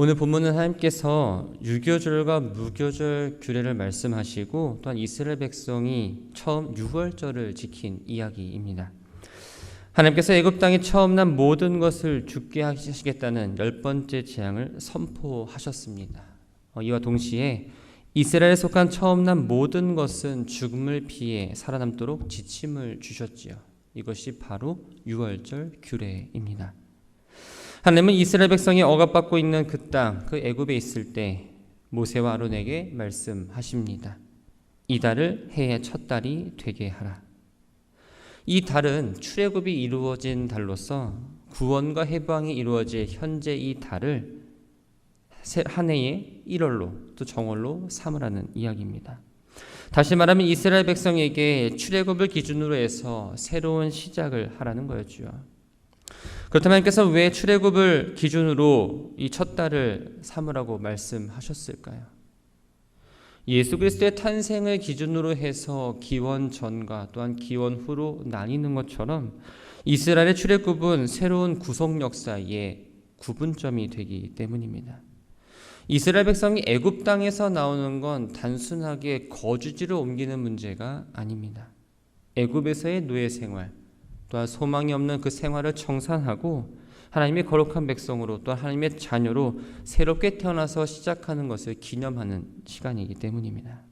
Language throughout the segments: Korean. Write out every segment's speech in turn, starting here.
오늘 본문은 하나님께서 유교절과 무교절 규례를 말씀하시고 또한 이스라엘 백성이 처음 유월절을 지킨 이야기입니다. 하나님께서 애굽 땅에 처음 난 모든 것을 죽게 하시겠다는 열 번째 재앙을 선포하셨습니다. 어, 이와 동시에 이스라엘에 속한 처음 난 모든 것은 죽음을 피해 살아남도록 지침을 주셨지요. 이것이 바로 유월절 규례입니다. 하나님은 이스라엘 백성이 억압받고 있는 그 땅, 그 애굽에 있을 때 모세와 아론에게 말씀하십니다. 이 달을 해의 첫 달이 되게 하라. 이 달은 출애굽이 이루어진 달로서 구원과 해방이 이루어질 현재 이 달을 한 해의 1월로 또 정월로 삼으라는 이야기입니다. 다시 말하면 이스라엘 백성에게 출애굽을 기준으로 해서 새로운 시작을 하라는 거였죠. 그렇다면 하나님께서 왜 출애굽을 기준으로 이 첫 달을 삼으라고 말씀하셨을까요? 예수 그리스도의 탄생을 기준으로 해서 기원 전과 또한 기원 후로 나뉘는 것처럼 이스라엘의 출애굽은 새로운 구속 역사의 구분점이 되기 때문입니다. 이스라엘 백성이 애굽 땅에서 나오는 건 단순하게 거주지를 옮기는 문제가 아닙니다. 애굽에서의 노예 생활, 또한 소망이 없는 그 생활을 청산하고 하나님의 거룩한 백성으로 또 하나님의 자녀로 새롭게 태어나서 시작하는 것을 기념하는 시간이기 때문입니다.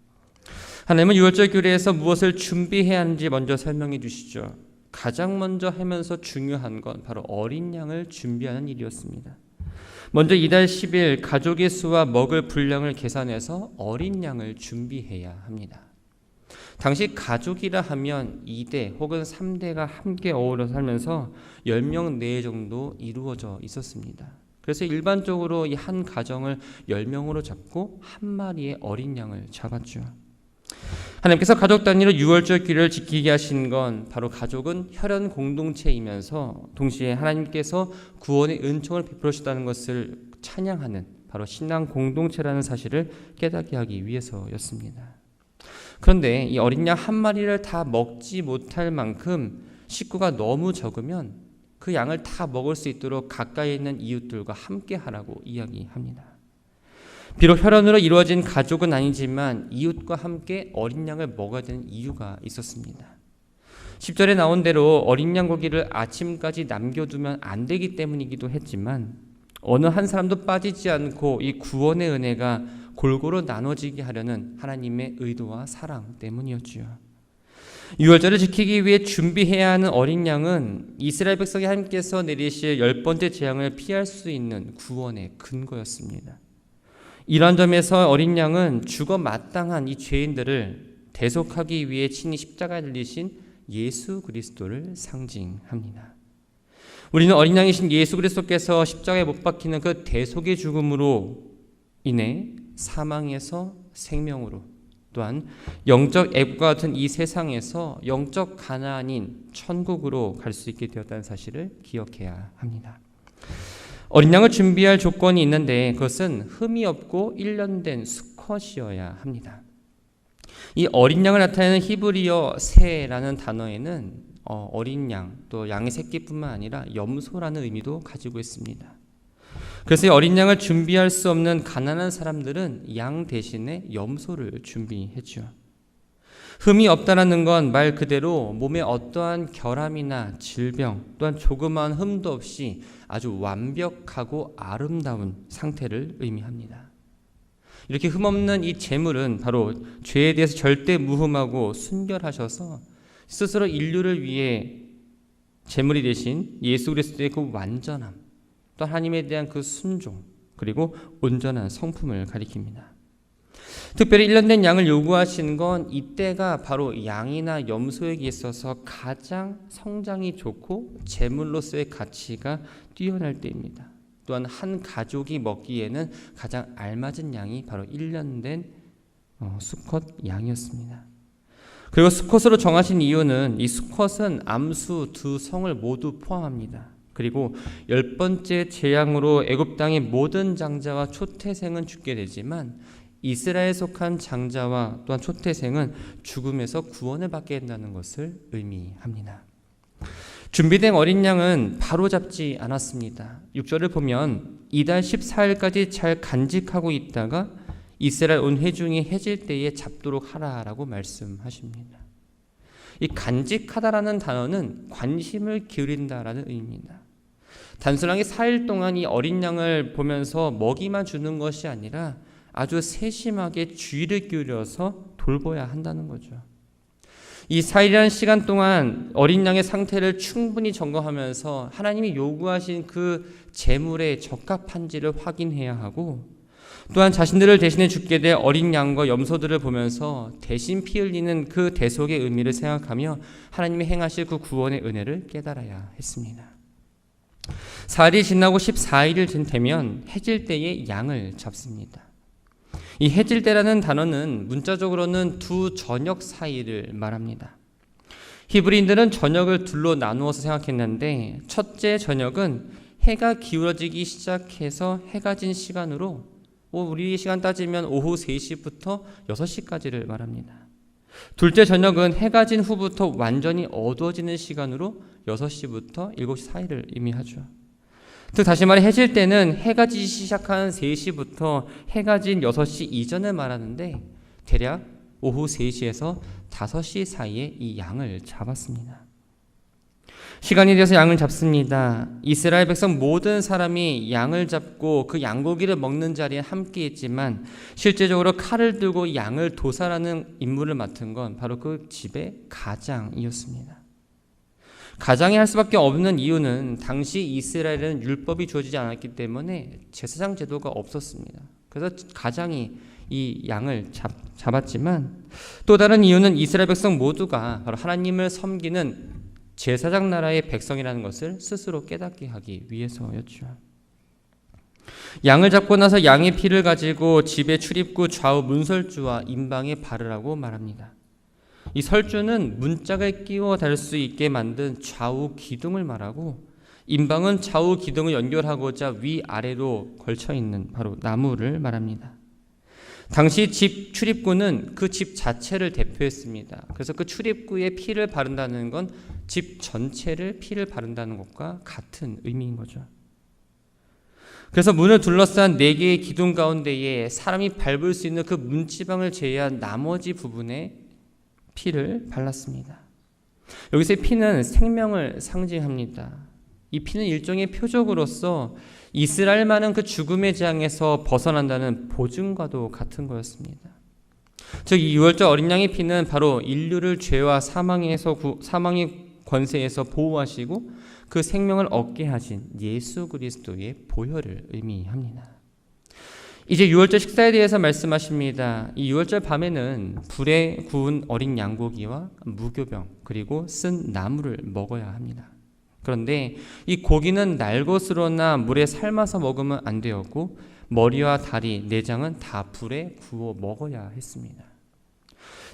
하나님은 유월절 규례에서 무엇을 준비해야 하는지 먼저 설명해 주시죠. 가장 먼저 하면서 중요한 건 바로 어린 양을 준비하는 일이었습니다. 먼저 이달 10일 가족의 수와 먹을 분량을 계산해서 어린 양을 준비해야 합니다. 당시 가족이라 하면 2대 혹은 3대가 함께 어우러 살면서 10명 내외 정도 이루어져 있었습니다. 그래서 일반적으로 이 한 가정을 10명으로 잡고 한 마리의 어린 양을 잡았죠. 하나님께서 가족 단위로 유월절 규례를 지키게 하신 건 바로 가족은 혈연 공동체이면서 동시에 하나님께서 구원의 은총을 베풀으셨다는 것을 찬양하는 바로 신앙 공동체라는 사실을 깨닫게 하기 위해서였습니다. 그런데 이 어린 양 한 마리를 다 먹지 못할 만큼 식구가 너무 적으면 그 양을 다 먹을 수 있도록 가까이 있는 이웃들과 함께 하라고 이야기합니다. 비록 혈연으로 이루어진 가족은 아니지만 이웃과 함께 어린 양을 먹어야 되는 이유가 있었습니다. 10절에 나온 대로 어린 양 고기를 아침까지 남겨두면 안 되기 때문이기도 했지만 어느 한 사람도 빠지지 않고 이 구원의 은혜가 골고루 나눠지게 하려는 하나님의 의도와 사랑 때문이었지요. 유월절을 지키기 위해 준비해야 하는 어린 양은 이스라엘 백성이 하나님께서 내리실 열 번째 재앙을 피할 수 있는 구원의 근거였습니다. 이러한 점에서 어린 양은 죽어 마땅한 이 죄인들을 대속하기 위해 친히 십자가에 들리신 예수 그리스도를 상징합니다. 우리는 어린 양이신 예수 그리스도께서 십자가에 못 박히는 그 대속의 죽음으로 인해 사망에서 생명으로 또한 영적 앱과 같은 이 세상에서 영적 가난인 천국으로 갈 수 있게 되었다는 사실을 기억해야 합니다. 어린 양을 준비할 조건이 있는데 그것은 흠이 없고 일련된 수컷이어야 합니다. 이 어린 양을 나타내는 히브리어 새라는 단어에는 어, 린 양, 또 양의 새끼뿐만 아니라 염소라는 의미도 가지고 있습니다. 그래서 어린 양을 준비할 수 없는 가난한 사람들은 양 대신에 염소를 준비했죠. 흠이 없다라는 건 말 그대로 몸에 어떠한 결함이나 질병 또한 조그마한 흠도 없이 아주 완벽하고 아름다운 상태를 의미합니다. 이렇게 흠없는 이 재물은 바로 죄에 대해서 절대 무흠하고 순결하셔서 스스로 인류를 위해 재물이 되신 예수 그리스도의 그 완전함 또 하나님에 대한 그 순종 그리고 온전한 성품을 가리킵니다. 특별히 1년 양을 요구하신 건 이때가 바로 양이나 염소에게 있어서 가장 성장이 좋고 재물로서의 가치가 뛰어날 때입니다. 또한 한 가족이 먹기에는 가장 알맞은 양이 바로 1년 된 어, 수컷 양이었습니다. 그리고 수컷으로 정하신 이유는 이 수컷은 암수 두 성을 모두 포함합니다. 그리고 열 번째 재앙으로 애굽 땅의 모든 장자와 초태생은 죽게 되지만 이스라엘 속한 장자와 또한 초태생은 죽음에서 구원을 받게 된다는 것을 의미합니다. 준비된 어린 양은 바로 잡지 않았습니다. 6절을 보면 이달 14일까지 잘 간직하고 있다가 이스라엘 온 회중이 해질 때에 잡도록 하라라고 말씀하십니다. 이 간직하다라는 단어는 관심을 기울인다라는 의미입니다. 단순하게 4일 동안 이 어린 양을 보면서 먹이만 주는 것이 아니라 아주 세심하게 주의를 기울여서 돌봐야 한다는 거죠. 이 4일이라는 시간 동안 어린 양의 상태를 충분히 점검하면서 하나님이 요구하신 그 재물의 적합한지를 확인해야 하고 또한 자신들을 대신해 죽게 될 어린 양과 염소들을 보면서 대신 피 흘리는 그 대속의 의미를 생각하며 하나님이 행하실 그 구원의 은혜를 깨달아야 했습니다. 4일이 지나고 14일이 되면 해질 때에 양을 잡습니다. 이 해질 때라는 단어는 문자적으로는 두 저녁 사이를 말합니다. 히브리인들은 저녁을 둘로 나누어서 생각했는데 첫째 저녁은 해가 기울어지기 시작해서 해가 진 시간으로 우리 시간 따지면 오후 3시부터 6시까지를 말합니다. 둘째 저녁은 해가 진 후부터 완전히 어두워지는 시간으로 6시부터 7시 사이를 의미하죠. 즉 다시 말해 해질 때는 해가 지기 시작한 3시부터 해가 진 6시 이전을 말하는데 대략 오후 3시에서 5시 사이에 이 양을 잡았습니다. 시간이 되어서 양을 잡습니다. 이스라엘 백성 모든 사람이 양을 잡고 그 양고기를 먹는 자리에 함께 있지만 실제적으로 칼을 들고 양을 도살하는 임무를 맡은 건 바로 그 집의 가장이었습니다. 가장이 할 수밖에 없는 이유는 당시 이스라엘은 율법이 주어지지 않았기 때문에 제사장 제도가 없었습니다. 그래서 가장이 이 양을 잡, 잡았지만 또 다른 이유는 이스라엘 백성 모두가 바로 하나님을 섬기는 제사장 나라의 백성이라는 것을 스스로 깨닫게 하기 위해서였죠. 양을 잡고 나서 양의 피를 가지고 집의 출입구 좌우 문설주와 임방에 바르라고 말합니다. 이 설주는 문짝을 끼워 달 수 있게 만든 좌우 기둥을 말하고 임방은 좌우 기둥을 연결하고자 위아래로 걸쳐 있는 바로 나무를 말합니다. 당시 집 출입구는 그 집 자체를 대표했습니다. 그래서 그 출입구에 피를 바른다는 건 집 전체를 피를 바른다는 것과 같은 의미인 거죠. 그래서 문을 둘러싼 네 개의 기둥 가운데에 사람이 밟을 수 있는 그 문지방을 제외한 나머지 부분에 피를 발랐습니다. 여기서의 피는 생명을 상징합니다. 이 피는 일종의 표적으로서 이스라엘만은 그 죽음의 재앙에서 벗어난다는 보증과도 같은 거였습니다. 즉, 이 유월절 어린 양의 피는 바로 인류를 죄와 사망에서 구, 사망의 권세에서 보호하시고 그 생명을 얻게 하신 예수 그리스도의 보혈을 의미합니다. 이제 유월절 식사에 대해서 말씀하십니다. 이 유월절 밤에는 불에 구운 어린 양고기와 무교병 그리고 쓴 나물을 먹어야 합니다. 그런데 이 고기는 날 것으로나 물에 삶아서 먹으면 안 되었고 머리와 다리, 내장은 다 불에 구워 먹어야 했습니다.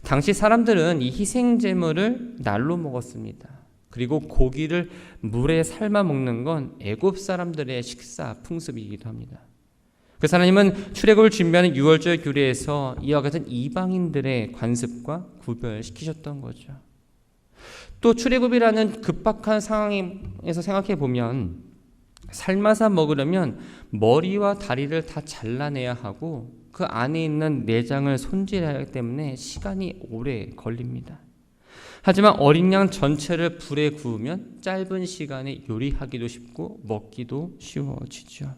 당시 사람들은 이 희생 제물을 날로 먹었습니다. 그리고 고기를 물에 삶아 먹는 건 애굽 사람들의 식사 풍습이기도 합니다. 그래서 하나님은 출애굽을 준비하는 유월절 규례에서 이와 같은 이방인들의 관습과 구별시키셨던 거죠. 또 출애굽이라는 급박한 상황에서 생각해 보면 삶아서 먹으려면 머리와 다리를 다 잘라내야 하고 그 안에 있는 내장을 손질해야 하기 때문에 시간이 오래 걸립니다. 하지만 어린 양 전체를 불에 구우면 짧은 시간에 요리하기도 쉽고 먹기도 쉬워지죠.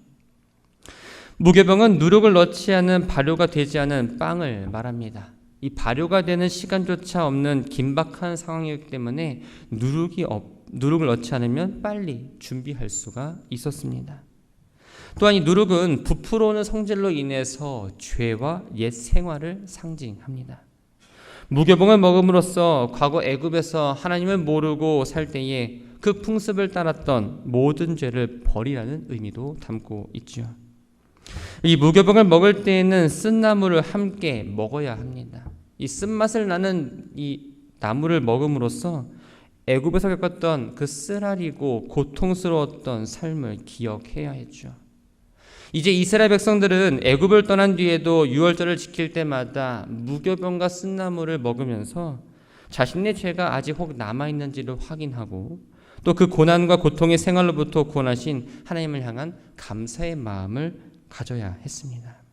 무교병은 누룩을 넣지 않은 발효가 되지 않은 빵을 말합니다. 이 발효가 되는 시간조차 없는 긴박한 상황이기 때문에 누룩이 없, 누룩을 넣지 않으면 빨리 준비할 수가 있었습니다. 또한 이 누룩은 부풀어오는 성질로 인해서 죄와 옛 생활을 상징합니다. 무교병을 먹음으로써 과거 애굽에서 하나님을 모르고 살 때에 그 풍습을 따랐던 모든 죄를 버리라는 의미도 담고 있죠. 이 무교병을 먹을 때에는 쓴나물을 함께 먹어야 합니다. 이 쓴맛을 나는 이 나물을 먹음으로써 애굽에서 겪었던 그 쓰라리고 고통스러웠던 삶을 기억해야 했죠. 이제 이스라엘 백성들은 애굽을 떠난 뒤에도 유월절을 지킬 때마다 무교병과 쓴나물을 먹으면서 자신의 죄가 아직 혹 남아 있는지를 확인하고 또 그 고난과 고통의 생활로부터 구원하신 하나님을 향한 감사의 마음을 가져야 했습니다.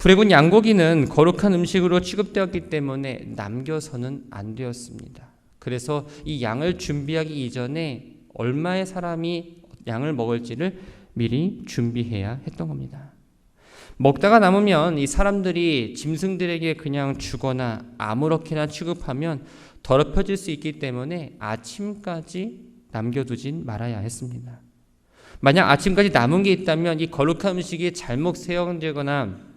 군 양고기는 거룩한 음식으로 취급되었기 때문에 남겨서는 안 되었습니다. 그래서 이 양을 준비하기 이전에 얼마의 사람이 양을 먹을지를 미리 준비해야 했던 겁니다. 먹다가 남으면 이 사람들이 짐승들에게 그냥 주거나 아무렇게나 취급하면 더럽혀질 수 있기 때문에 아침까지 남겨두진 말아야 했습니다. 만약 아침까지 남은 게 있다면 이 거룩한 음식이 잘못 세워지거나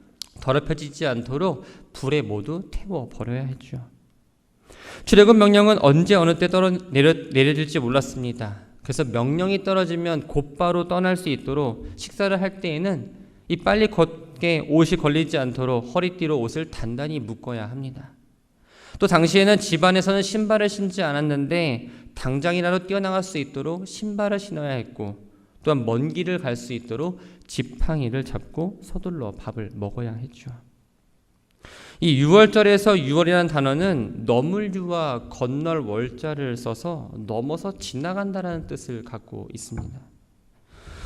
더럽혀지지 않도록 불에 모두 태워 버려야 했죠. 출애굽 명령은 언제 어느 때 떨어 내려, 내려질지 몰랐습니다. 그래서 명령이 떨어지면 곧바로 떠날 수 있도록 식사를 할 때에는 이 빨리 걷게 옷이 걸리지 않도록 허리띠로 옷을 단단히 묶어야 합니다. 또 당시에는 집안에서는 신발을 신지 않았는데 당장이라도 뛰어나갈 수 있도록 신발을 신어야 했고 또한 먼 길을 갈 수 있도록 지팡이를 잡고 서둘러 밥을 먹어야 했죠. 이 6월절에서 6월이라는 단어는 넘을 유와 건널 월자를 써서 넘어서 지나간다라는 뜻을 갖고 있습니다.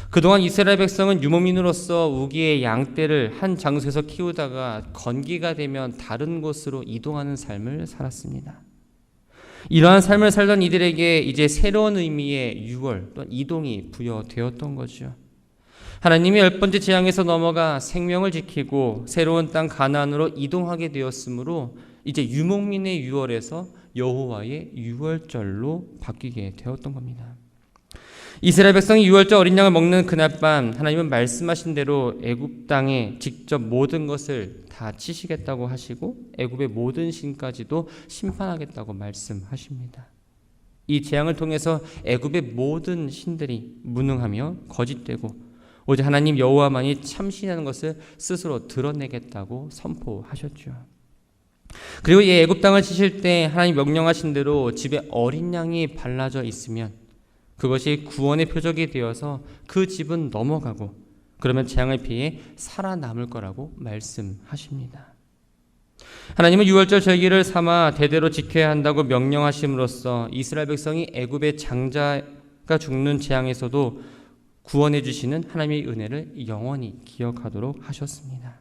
그동안 이스라엘 백성은 유목민으로서 우기의 양떼를 한 장소에서 키우다가 건기가 되면 다른 곳으로 이동하는 삶을 살았습니다. 이러한 삶을 살던 이들에게 이제 새로운 의미의 6월 또는 이동이 부여되었던 거죠. 하나님이 열 번째 재앙에서 넘어가 생명을 지키고 새로운 땅 가나안으로 이동하게 되었으므로 이제 유목민의 6월에서 여호와의 6월절로 바뀌게 되었던 겁니다. 이스라엘 백성이 6월절 어린 양을 먹는 그날 밤 하나님은 말씀하신 대로 애굽 땅에 직접 모든 것을 다 치시겠다고 하시고 애굽의 모든 신까지도 심판하겠다고 말씀하십니다. 이 재앙을 통해서 애굽의 모든 신들이 무능하며 거짓되고 오직 하나님 여호와만이 참신하는 것을 스스로 드러내겠다고 선포하셨죠. 그리고 이 애굽 땅을 치실 때 하나님 명령하신 대로 집에 어린 양이 발라져 있으면 그것이 구원의 표적이 되어서 그 집은 넘어가고 그러면 재앙을 피해 살아남을 거라고 말씀하십니다. 하나님은 6월절 절기를 삼아 대대로 지켜야 한다고 명령하심으로써 이스라엘 백성이 애굽의 장자가 죽는 재앙에서도 구원해 주시는 하나님의 은혜를 영원히 기억하도록 하셨습니다.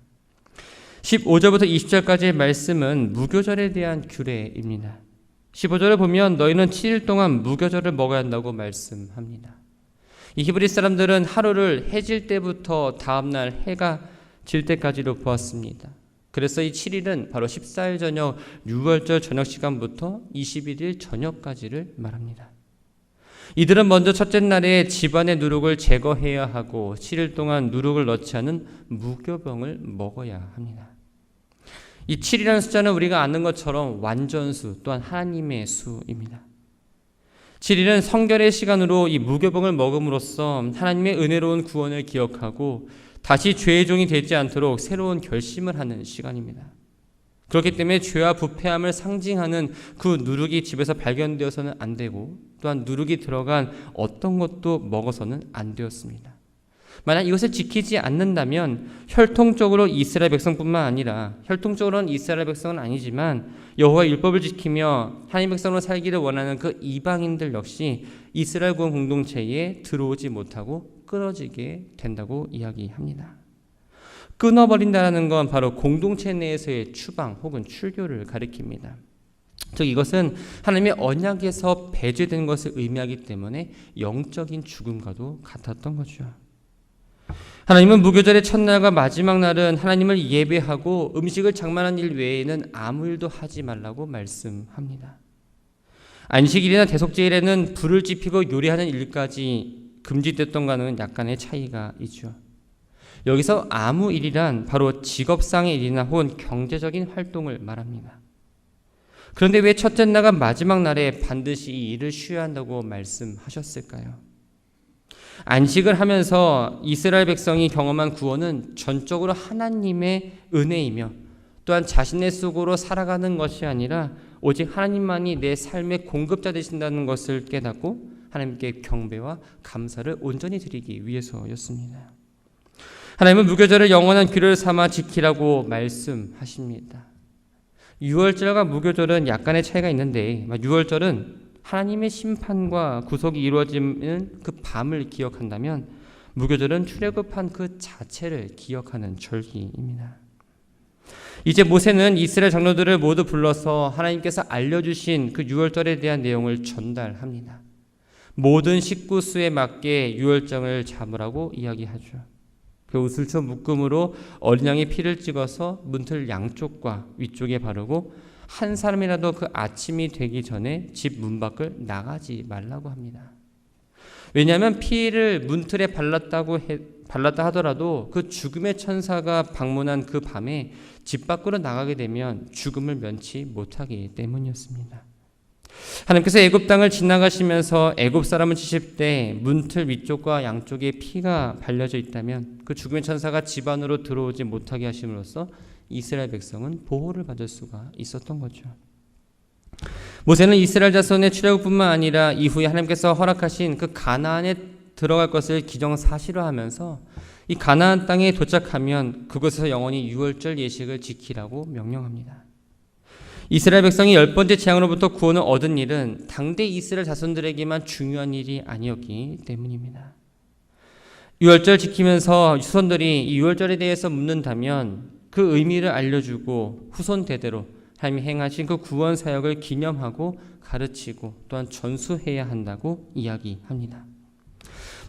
15절부터 20절까지의 말씀은 무교절에 대한 규례입니다. 15절을 보면 너희는 7일 동안 무교절을 먹어야 한다고 말씀합니다. 이 히브리 사람들은 하루를 해질 때부터 다음날 해가 질 때까지로 보았습니다. 그래서 이 7일은 바로 14일 저녁 6월절 저녁 시간부터 21일 저녁까지를 말합니다. 이들은 먼저 첫째 날에 집안의 누룩을 제거해야 하고 7일 동안 누룩을 넣지 않은 무교병을 먹어야 합니다. 이 7이라는 숫자는 우리가 아는 것처럼 완전수 또한 하나님의 수입니다. 7일은 성결의 시간으로 이 무교병을 먹음으로써 하나님의 은혜로운 구원을 기억하고 다시 죄의 종이 되지 않도록 새로운 결심을 하는 시간입니다. 그렇기 때문에 죄와 부패함을 상징하는 그 누룩이 집에서 발견되어서는 안 되고 또한 누룩이 들어간 어떤 것도 먹어서는 안 되었습니다. 만약 이것을 지키지 않는다면 혈통적으로 이스라엘 백성뿐만 아니라 혈통적으로는 이스라엘 백성은 아니지만 여호와 율법을 지키며 하나님 백성으로 살기를 원하는 그 이방인들 역시 이스라엘 구원 공동체에 들어오지 못하고 끊어지게 된다고 이야기합니다. 끊어버린다는 건 바로 공동체 내에서의 추방 혹은 출교를 가리킵니다. 즉 이것은 하나님의 언약에서 배제된 것을 의미하기 때문에 영적인 죽음과도 같았던 거죠. 하나님은 무교절의 첫날과 마지막 날은 하나님을 예배하고 음식을 장만한 일 외에는 아무 일도 하지 말라고 말씀합니다. 안식일이나 대속제일에는 불을 지피고 요리하는 일까지 금지됐던 가는 약간의 차이가 있죠. 여기서 아무 일이란 바로 직업상의 일이나 혹은 경제적인 활동을 말합니다. 그런데 왜 첫째 날과 마지막 날에 반드시 이 일을 쉬어야 한다고 말씀하셨을까요? 안식을 하면서 이스라엘 백성이 경험한 구원은 전적으로 하나님의 은혜이며 또한 자신의 속으로 살아가는 것이 아니라 오직 하나님만이 내 삶의 공급자 되신다는 것을 깨닫고 하나님께 경배와 감사를 온전히 드리기 위해서였습니다. 하나님은 무교절을 영원한 규례를 삼아 지키라고 말씀하십니다. 6월절과 무교절은 약간의 차이가 있는데 6월절은 하나님의 심판과 구속이 이루어지는 그 밤을 기억한다면 무교절은 출애굽한 그 자체를 기억하는 절기입니다. 이제 모세는 이스라엘 장로들을 모두 불러서 하나님께서 알려주신 그 유월절에 대한 내용을 전달합니다. 모든 식구 수에 맞게 유월장을 잡으라고 이야기하죠. 그 우슬초 묶음으로 어린 양의 피를 찍어서 문틀 양쪽과 위쪽에 바르고 한 사람이라도 그 아침이 되기 전에 집 문 밖을 나가지 말라고 합니다. 왜냐하면 피를 문틀에 발랐다고 해, 발랐다 하더라도 그 죽음의 천사가 방문한 그 밤에 집 밖으로 나가게 되면 죽음을 면치 못하기 때문이었습니다. 하나님께서 애굽 땅을 지나가시면서 애굽 사람을 치실 때 문틀 위쪽과 양쪽에 피가 발려져 있다면 그 죽음의 천사가 집 안으로 들어오지 못하게 하심으로써 이스라엘 백성은 보호를 받을 수가 있었던 거죠. 모세는 이스라엘 자손의 출애굽뿐만 아니라 이후에 하나님께서 허락하신 그 가나안에 들어갈 것을 기정사실화하면서 이 가나안 땅에 도착하면 그곳에서 영원히 유월절 예식을 지키라고 명령합니다. 이스라엘 백성이 열 번째 재앙으로부터 구원을 얻은 일은 당대 이스라엘 자손들에게만 중요한 일이 아니었기 때문입니다. 유월절 지키면서 후손들이 이 유월절에 대해서 묻는다면 그 의미를 알려주고 후손 대대로 하나님이 행하신 그 구원 사역을 기념하고 가르치고 또한 전수해야 한다고 이야기합니다.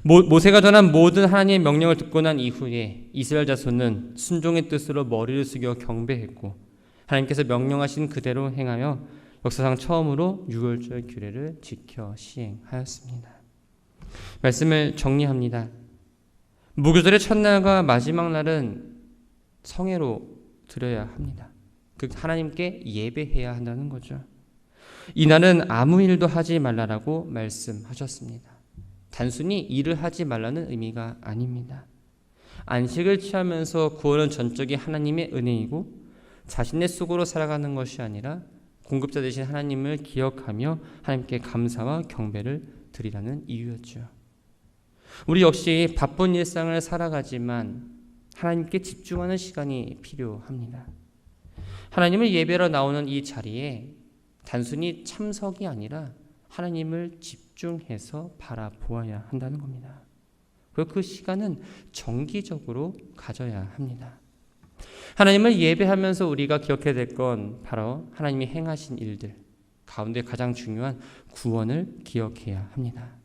모, 모세가 전한 모든 하나님의 명령을 듣고 난 이후에 이스라엘 자손은 순종의 뜻으로 머리를 숙여 경배했고 하나님께서 명령하신 그대로 행하여 역사상 처음으로 유월절 규례를 지켜 시행하였습니다. 말씀을 정리합니다. 무교절의 첫날과 마지막 날은 성회로 드려야 합니다. 그 하나님께 예배해야 한다는 거죠. 이날은 아무 일도 하지 말라라고 말씀하셨습니다. 단순히 일을 하지 말라는 의미가 아닙니다. 안식을 취하면서 구원은 전적이 하나님의 은혜이고 자신의 속으로 살아가는 것이 아니라 공급자 되신 하나님을 기억하며 하나님께 감사와 경배를 드리라는 이유였죠. 우리 역시 바쁜 일상을 살아가지만 하나님께 집중하는 시간이 필요합니다. 하나님을 예배로 나오는 이 자리에 단순히 참석이 아니라 하나님을 집중해서 바라보아야 한다는 겁니다. 그리고 그 시간은 정기적으로 가져야 합니다. 하나님을 예배하면서 우리가 기억해야 될 건 바로 하나님이 행하신 일들 가운데 가장 중요한 구원을 기억해야 합니다.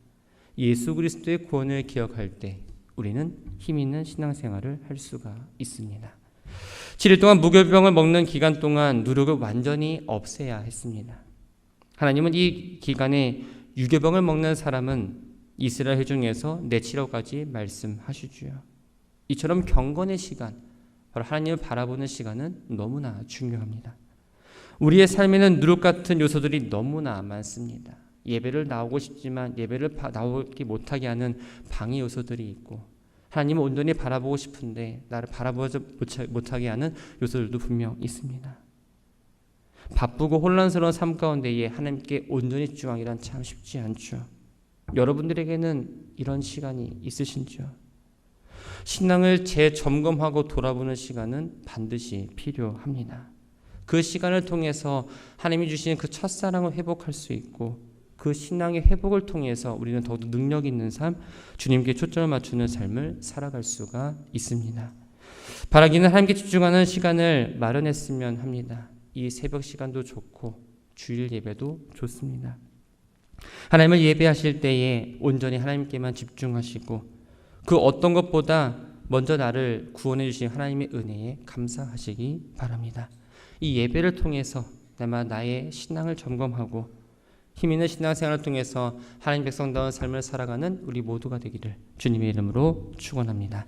예수 그리스도의 구원을 기억할 때 우리는 힘 있는 신앙생활을 할 수가 있습니다. 7일 동안 무교병을 먹는 기간 동안 누룩을 완전히 없애야 했습니다. 하나님은 이 기간에 유교병을 먹는 사람은 이스라엘 회중에서 내치라고까지 말씀하시지요. 이처럼 경건의 시간, 바로 하나님을 바라보는 시간은 너무나 중요합니다. 우리의 삶에는 누룩 같은 요소들이 너무나 많습니다. 예배를 나오고 싶지만 예배를 나오기 못하게 하는 방해 요소들이 있고 하나님을 온전히 바라보고 싶은데 나를 바라보지 못하게 하는 요소들도 분명 있습니다. 바쁘고 혼란스러운 삶 가운데에 하나님께 온전히 집중하기란 참 쉽지 않죠. 여러분들에게는 이런 시간이 있으신지요? 신앙을 재점검하고 돌아보는 시간은 반드시 필요합니다. 그 시간을 통해서 하나님이 주신 그 첫사랑을 회복할 수 있고 그 신앙의 회복을 통해서 우리는 더욱 능력 있는 삶, 주님께 초점을 맞추는 삶을 살아갈 수가 있습니다. 바라기는 하나님께 집중하는 시간을 마련했으면 합니다. 이 새벽 시간도 좋고 주일 예배도 좋습니다. 하나님을 예배하실 때에 온전히 하나님께만 집중하시고 그 어떤 것보다 먼저 나를 구원해 주신 하나님의 은혜에 감사하시기 바랍니다. 이 예배를 통해서 나의 신앙을 점검하고 힘 있는 신앙생활을 통해서 하나님 백성다운 삶을 살아가는 우리 모두가 되기를 주님의 이름으로 축원합니다.